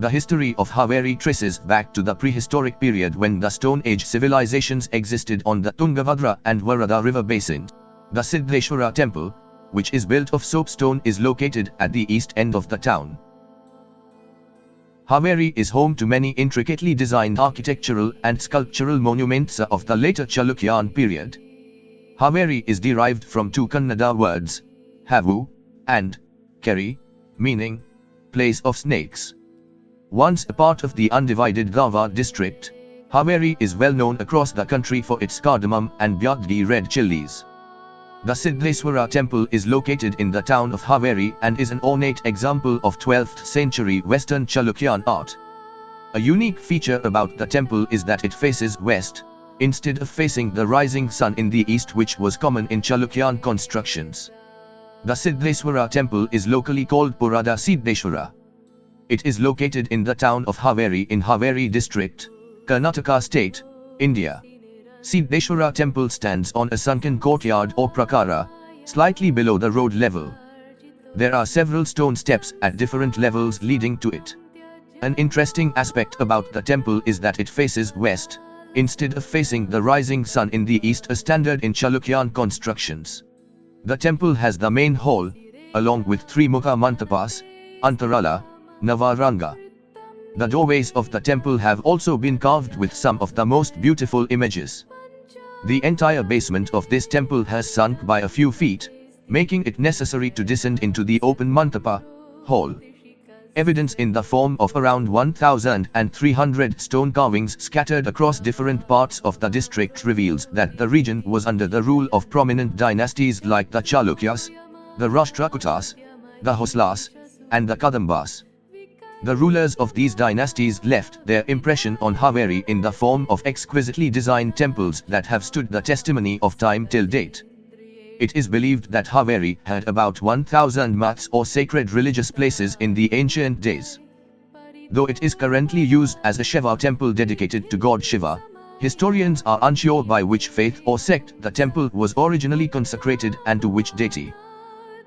The history of Haveri traces back to the prehistoric period when the Stone Age civilizations existed on the Tungabhadra and Varada river basins. The Siddheshwara temple, which is built of soapstone is located at the east end of the town. Haveri is home to many intricately designed architectural and sculptural monuments of the later Chalukyan period. Haveri is derived from two Kannada words, Havu and Keri, meaning place of snakes. Once a part of the undivided Garhwal district, Haveri is well known across the country for its cardamom and Byadgi red chilies. The Siddheswara temple is located in the town of Haveri and is an ornate example of 12th century Western Chalukyan art. A unique feature about the temple is that it faces west, instead of facing the rising sun in the east which was common in Chalukyan constructions. The Siddheswara temple is locally called Purada Siddheshwara. It is located in the town of Haveri in Haveri district, Karnataka state, India. Siddheshwara temple stands on a sunken courtyard or prakara, slightly below the road level. There are several stone steps at different levels leading to it. An interesting aspect about the temple is that it faces west, instead of facing the rising sun in the east a standard in Chalukyan constructions. The temple has the main hall, along with three Mukha Mantapas, Antarala, Navaranga. The doorways of the temple have also been carved with some of the most beautiful images. The entire basement of this temple has sunk by a few feet, making it necessary to descend into the open mantapa hall. Evidence in the form of around 1,300 stone carvings scattered across different parts of the district reveals that the region was under the rule of prominent dynasties like the Chalukyas, the Rashtrakutas, the Hoslas, and the Kadambas. The rulers of these dynasties left their impression on Haveri in the form of exquisitely designed temples that have stood the testimony of time till date. It is believed that Haveri had about 1000 mats or sacred religious places in the ancient days. Though it is currently used as a Shiva temple dedicated to god Shiva, historians are unsure by which faith or sect the temple was originally consecrated and to which deity.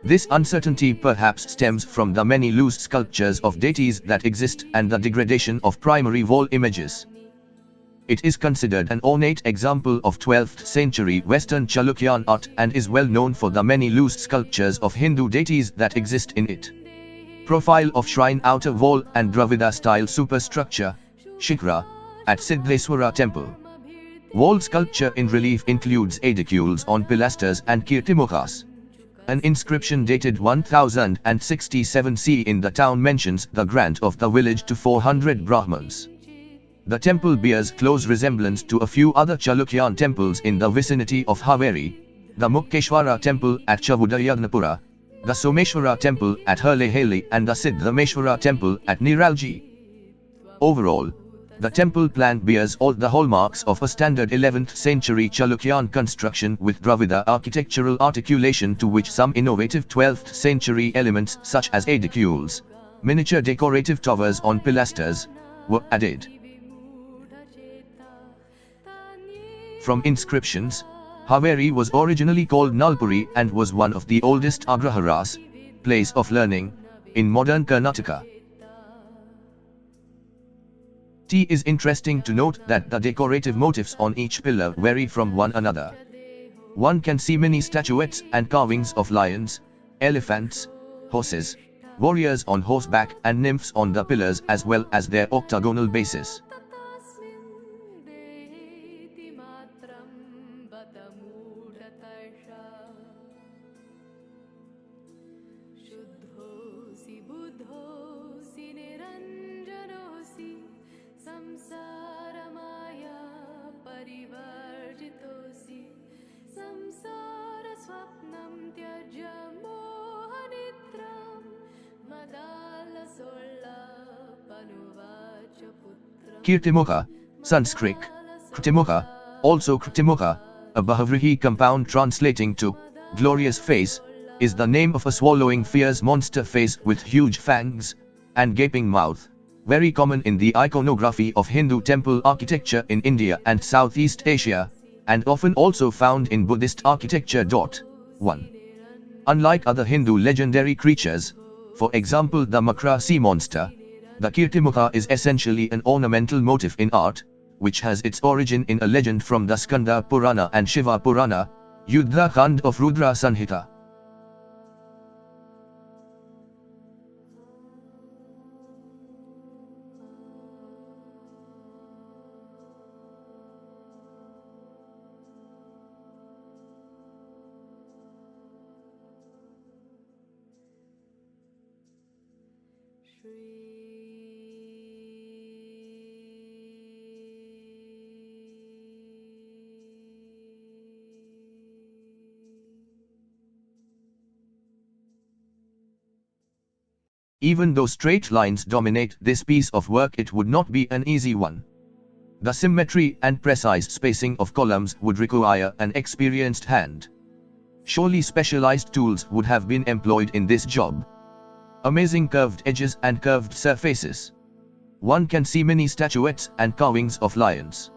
This uncertainty perhaps stems from the many loose sculptures of deities that exist and the degradation of primary wall images. It is considered an ornate example of 12th century Western Chalukyan art and is well known for the many loose sculptures of Hindu deities that exist in it. Profile of shrine outer wall and Dravida style superstructure, Shikra, at Siddheswara temple. Wall sculpture in relief includes edicules on pilasters and kirtimukhas. An inscription dated 1067 CE in the town mentions the grant of the village to 400 Brahmins. The temple bears close resemblance to a few other Chalukyan temples in the vicinity of Haveri, the Mukkeshwara temple at Chavudayagnapura, the Someshwara temple at Hurleheli and the Siddhameshwara temple at Niralji. Overall, the temple plan bears all the hallmarks of a standard 11th century Chalukyan construction with Dravida architectural articulation to which some innovative 12th century elements such as edicules, miniature decorative towers on pilasters, were added. From inscriptions, Haveri was originally called Nalpuri and was one of the oldest agraharas, place of learning, in modern Karnataka. T is interesting to note that the decorative motifs on each pillar vary from one another. One can see many statuettes and carvings of lions, elephants, horses, warriors on horseback and nymphs on the pillars as well as their octagonal bases. Kirtimukha, Sanskrit, Kritimukha, also Kritimukha, a Bahavrihi compound translating to glorious face, is the name of a swallowing fierce monster face with huge fangs and gaping mouth, very common in the iconography of Hindu temple architecture in India and Southeast Asia, and often also found in Buddhist architecture. 1. Unlike other Hindu legendary creatures, for example the Makra sea monster, the Kirtimukha is essentially an ornamental motif in art, which has its origin in a legend from the Skanda Purana and Shiva Purana, Yuddha Khand of Rudra Sanhita. Even though straight lines dominate this piece of work it would not be an easy one. The symmetry and precise spacing of columns would require an experienced hand. Surely specialized tools would have been employed in this job. Amazing curved edges and curved surfaces. One can see many statuettes and carvings of lions,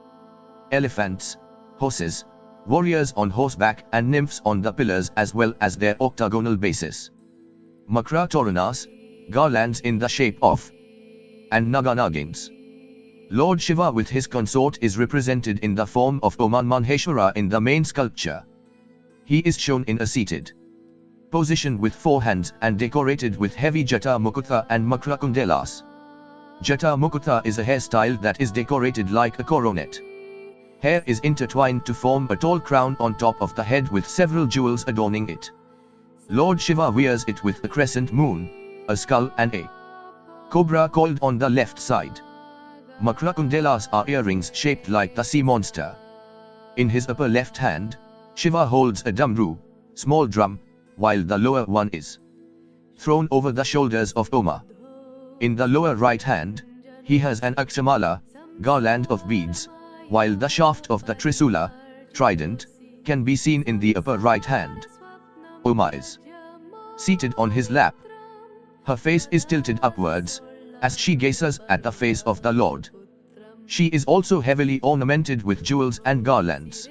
elephants, horses, warriors on horseback and nymphs on the pillars as well as their octagonal bases. Makra Toranas, garlands in the shape of and Naganagins. Lord Shiva with his consort is represented in the form of Oman Manheshwara in the main sculpture. He is shown in a seated position with four hands and decorated with heavy Jata Mukutha and Makra Kundelas. Jata Mukutha is a hairstyle that is decorated like a coronet. Hair is intertwined to form a tall crown on top of the head with several jewels adorning it. Lord Shiva wears it with a crescent moon, a skull and a cobra coiled on the left side. Makrakundelas are earrings shaped like the sea monster. In his upper left hand, Shiva holds a damru, small drum, while the lower one is thrown over the shoulders of Oma. In the lower right hand, he has an akshamala, garland of beads, while the shaft of the trisula, trident, can be seen in the upper right hand. Oma is seated on his lap, her face is tilted upwards, as she gazes at the face of the Lord. She is also heavily ornamented with jewels and garlands.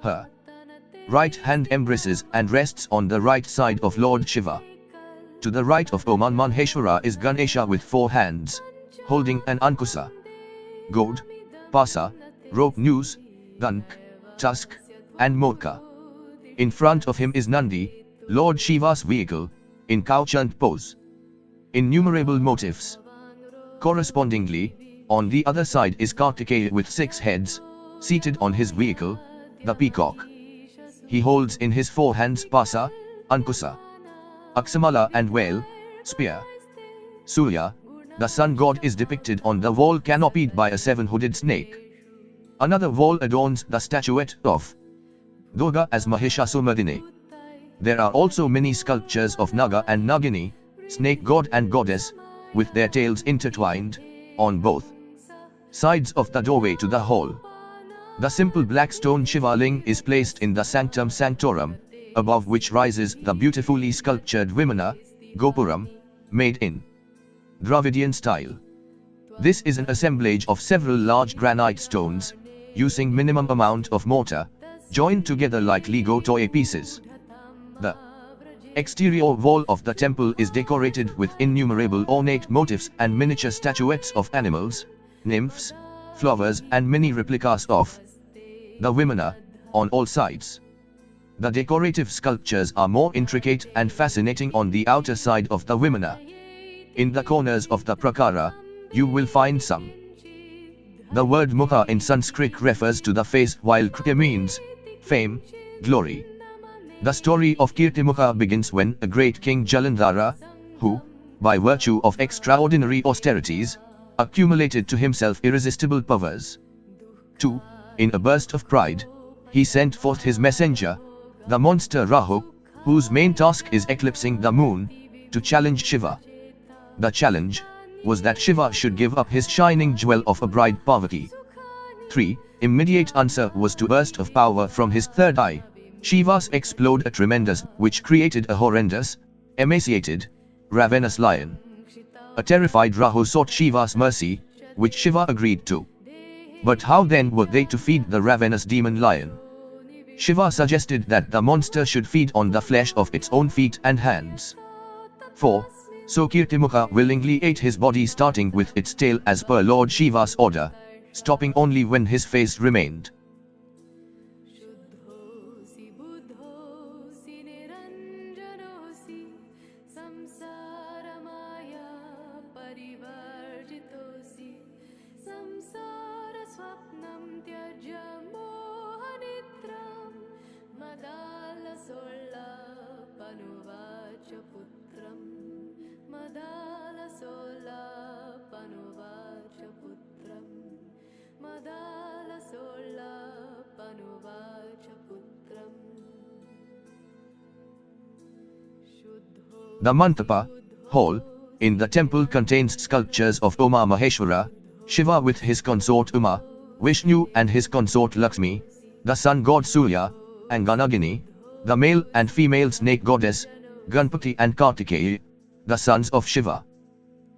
Her right hand embraces and rests on the right side of Lord Shiva. To the right of Oman Manheshwara is Ganesha with four hands, holding an ankusa, goad, pasa, rope noose, dank, tusk, and morka. In front of him is Nandi, Lord Shiva's vehicle, in couchant pose innumerable motifs. Correspondingly, on the other side is Kartikeya with six heads, seated on his vehicle, the peacock. He holds in his four hands Pasa, Ankusa, Aksamala and Whale, spear. Surya, the sun god is depicted on the wall canopied by a seven-hooded snake. Another wall adorns the statuette of Durga as Mahishasumardini. There are also many sculptures of Naga and Nagini, snake god and goddess, with their tails intertwined, on both sides of the doorway to the hall. The simple black stone Shiva Ling is placed in the sanctum sanctorum, above which rises the beautifully sculptured Vimana, Gopuram, made in Dravidian style. This is an assemblage of several large granite stones, using minimum amount of mortar, joined together like Lego toy pieces. The exterior wall of the temple is decorated with innumerable ornate motifs and miniature statuettes of animals, nymphs, flowers and many replicas of the Vimana, on all sides. The decorative sculptures are more intricate and fascinating on the outer side of the Vimana. In the corners of the prakara, you will find some. The word mukha in Sanskrit refers to the face while kriti means fame, glory. The story of Kirtimukha begins when a great king Jalandhara, who, by virtue of extraordinary austerities, accumulated to himself irresistible powers. 2. In a burst of pride, he sent forth his messenger, the monster Rahu, whose main task is eclipsing the moon, to challenge Shiva. The challenge was that Shiva should give up his shining jewel of a bride Parvati. 3. Immediate answer was to burst of power from his third eye, Shiva's explode a tremendous, which created a horrendous, emaciated, ravenous lion. A terrified Rahu sought Shiva's mercy, which Shiva agreed to. But how then were they to feed the ravenous demon lion? Shiva suggested that the monster should feed on the flesh of its own feet and hands. 4. So Kirtimukha willingly ate his body starting with its tail as per Lord Shiva's order, stopping only when his face remained. The Mantapa hall in the temple contains sculptures of Uma Maheshwara, Shiva with his consort Uma, Vishnu and his consort Lakshmi, the sun god Surya, and Ganagini, the male and female snake goddess, Ganpati and Kartikeya, the sons of Shiva.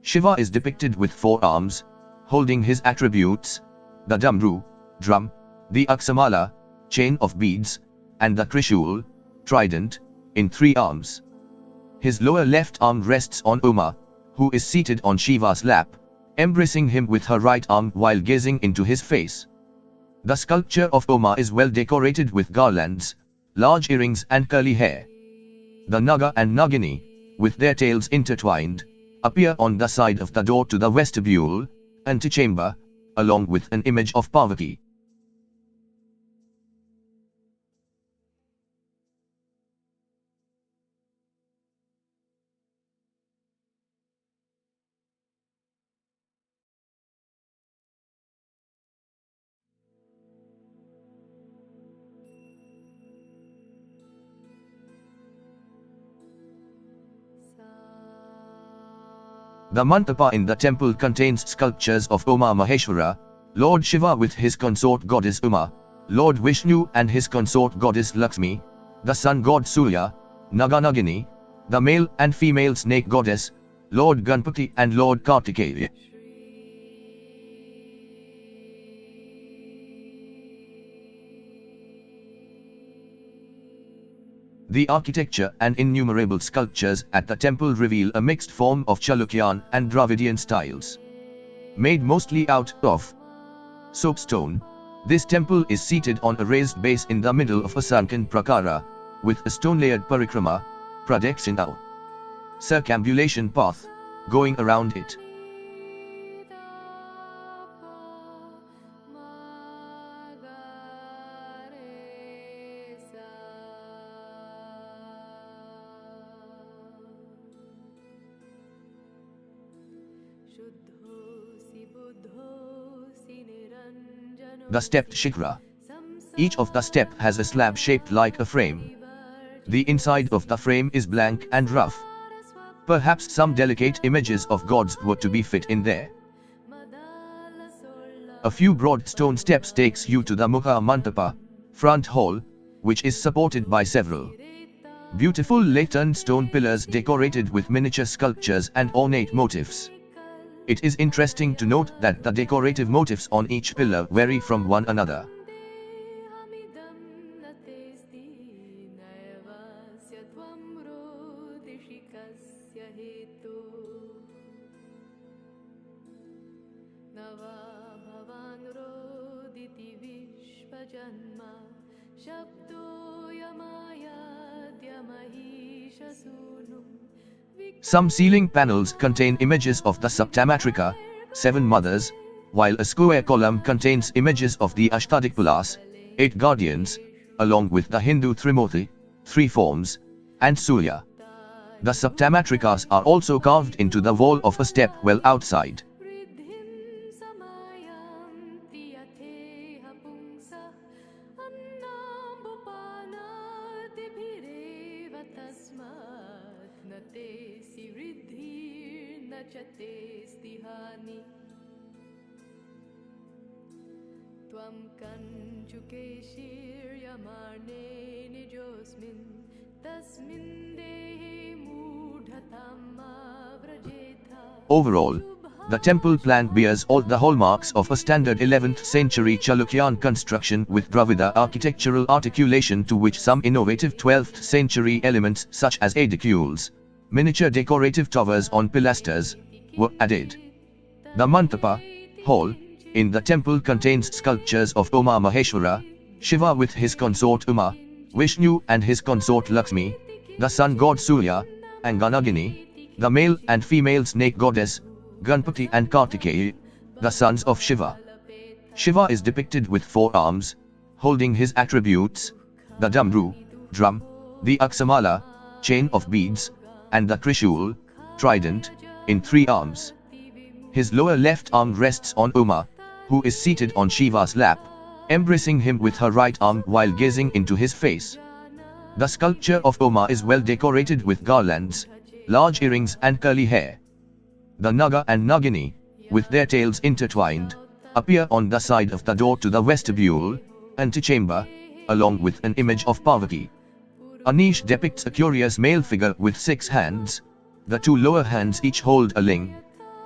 Shiva is depicted with four arms, holding his attributes, the Damru, drum, the Aksamala, chain of beads, and the Trishul, trident, in three arms. His lower left arm rests on Uma, who is seated on Shiva's lap, embracing him with her right arm while gazing into his face. The sculpture of Uma is well decorated with garlands, large earrings and curly hair. The Naga and Nagini, with their tails intertwined, appear on the side of the door to the vestibule, antechamber, along with an image of Parvati. The Mantapa in the temple contains sculptures of Uma Maheshwara, Lord Shiva with his consort goddess Uma, Lord Vishnu and his consort goddess Lakshmi, the sun god Surya, Naganagini, the male and female snake goddess, Lord Ganpati and Lord Kartikeya. The architecture and innumerable sculptures at the temple reveal a mixed form of Chalukyan and Dravidian styles. Made mostly out of soapstone, this temple is seated on a raised base in the middle of a sunken prakara, with a stone-layered parikrama, pradakshina, circambulation path, going around it. The stepped shikra. Each of the step has a slab shaped like a frame. The inside of the frame is blank and rough. Perhaps some delicate images of gods were to be fit in there. A few broad stone steps takes you to the Mukha Mantapa, front hall, which is supported by several beautiful lantern stone pillars decorated with miniature sculptures and ornate motifs. It is interesting to note that the decorative motifs on each pillar vary from one another. देहमिदं न Some ceiling panels contain images of the Saptamatrika, seven mothers, while a square column contains images of the Ashtadikpulas, eight guardians, along with the Hindu Trimurti, three forms, and Surya. The Saptamatrikas are also carved into the wall of a step well outside. तेऽस्ति हानि त्वं कञ्चुके शीर्यमाणे निजोऽस्मिन् तस्मिन् देहे मूढतां मा व्रजेथा Overall, the temple plan bears all the hallmarks of a standard 11th century Chalukyan construction with Dravida architectural articulation to which some innovative 12th century elements such as edicules, miniature decorative towers on pilasters, were added. The Mantapa hall in the temple contains sculptures of Uma Maheshwara, Shiva with his consort Uma, Vishnu and his consort Lakshmi, the sun god Surya, and Ganagini, the male and female snake goddess, Ganpati and Kartikeya, the sons of Shiva. Shiva is depicted with four arms, holding his attributes, the Damru, drum, the Aksamala, chain of beads, and the Trishul, trident, in three arms. His lower left arm rests on Uma, who is seated on Shiva's lap, embracing him with her right arm while gazing into his face. The sculpture of Uma is well decorated with garlands, large earrings and curly hair. The Naga and Nagini, with their tails intertwined, appear on the side of the door to the vestibule, antechamber, along with an image of Parvati. A niche depicts a curious male figure with six hands. The two lower hands each hold a ling,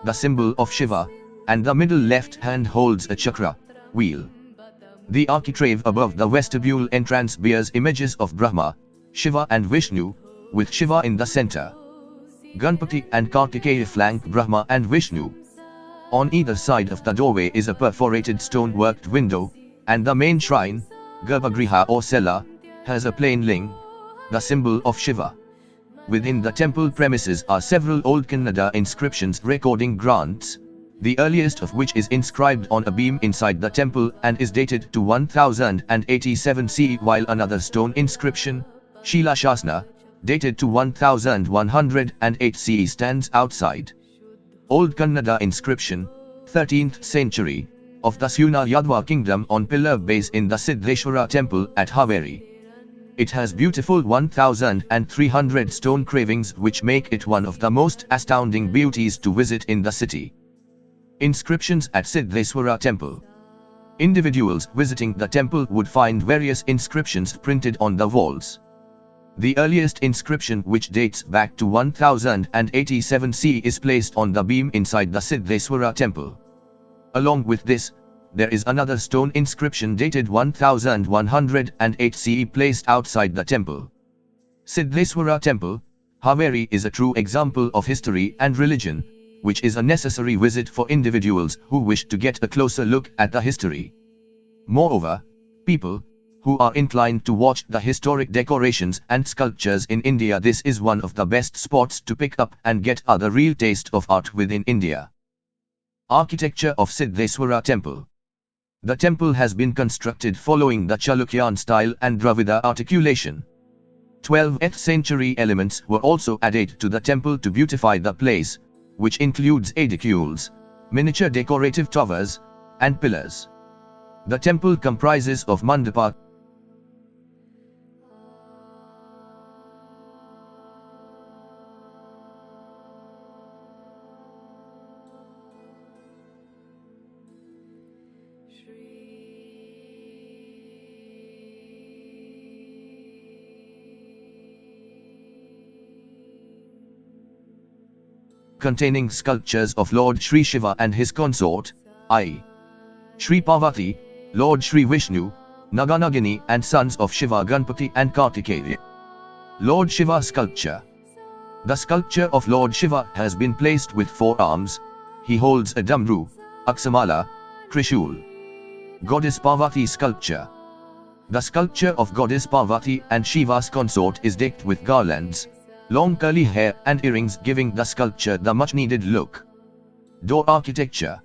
the symbol of Shiva, and the middle left hand holds a chakra, wheel. The architrave above the vestibule entrance bears images of Brahma, Shiva and Vishnu, with Shiva in the center. Ganpati and Kartikeya flank Brahma and Vishnu. On either side of the doorway is a perforated stone-worked window, and the main shrine, Garbhagriha or cella, has a plain ling, the symbol of Shiva. Within the temple premises are several old Kannada inscriptions recording grants, the earliest of which is inscribed on a beam inside the temple and is dated to 1087 CE while another stone inscription, Shila Shasna, dated to 1108 CE stands outside. Old Kannada inscription, 13th century, of the Suna Yadva kingdom on pillar base in the Siddheshwara temple at Haveri. It has beautiful 1300 stone carvings which make it one of the most astounding beauties to visit in the city. Inscriptions at Siddheswara temple. Individuals visiting the temple would find various inscriptions printed on the walls. The earliest inscription which dates back to 1087 CE is placed on the beam inside the Siddheswara temple. Along with this, there is another stone inscription dated 1108 CE placed outside the temple. Siddheswara temple, Haveri is a true example of history and religion, which is a necessary visit for individuals who wish to get a closer look at the history. Moreover, people who are inclined to watch the historic decorations and sculptures in India this is one of the best spots to pick up and get other real taste of art within India. Architecture of Siddheswara Temple The temple has been constructed following the Chalukyan style and Dravida articulation. 12th century elements were also added to the temple to beautify the place, which includes edicules, miniature decorative towers, and pillars. The temple comprises of mandapa, containing sculptures of Lord Sri Shiva and his consort, i. Sri Parvati, Lord Sri Vishnu, Naganagini and sons of Shiva Ganpati and Kartikeya. Lord Shiva sculpture. The sculpture of Lord Shiva has been placed with four arms, he holds a damru, aksamala, trishul. Goddess Parvati sculpture. The sculpture of Goddess Parvati and Shiva's consort is decked with garlands, long curly hair and earrings giving the sculpture the much needed look. Door architecture.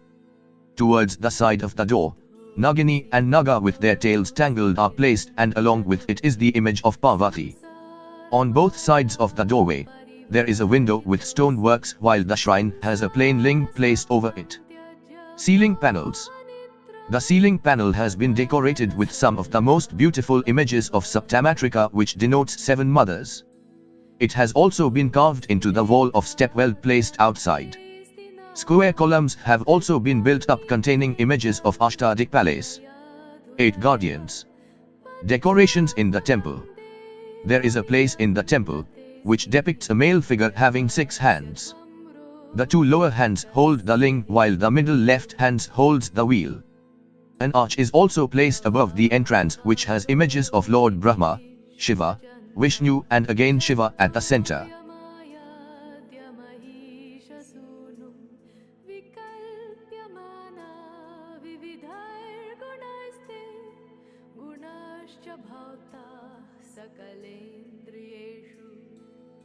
Towards the side of the door, Nagini and Naga with their tails tangled are placed and along with it is the image of Parvati. On both sides of the doorway, there is a window with stone works while the shrine has a plain ling placed over it. Ceiling panels. The ceiling panel has been decorated with some of the most beautiful images of Saptamatrika which denotes seven mothers. It has also been carved into the wall of step well placed outside. Square columns have also been built up containing images of Ashtadikpalas. 8 guardians. Decorations in the temple. There is a place in the temple, which depicts a male figure having six hands. The two lower hands hold the ling while the middle left hand holds the wheel. An arch is also placed above the entrance which has images of Lord Brahma, Shiva, Vishnu and again Shiva at the center.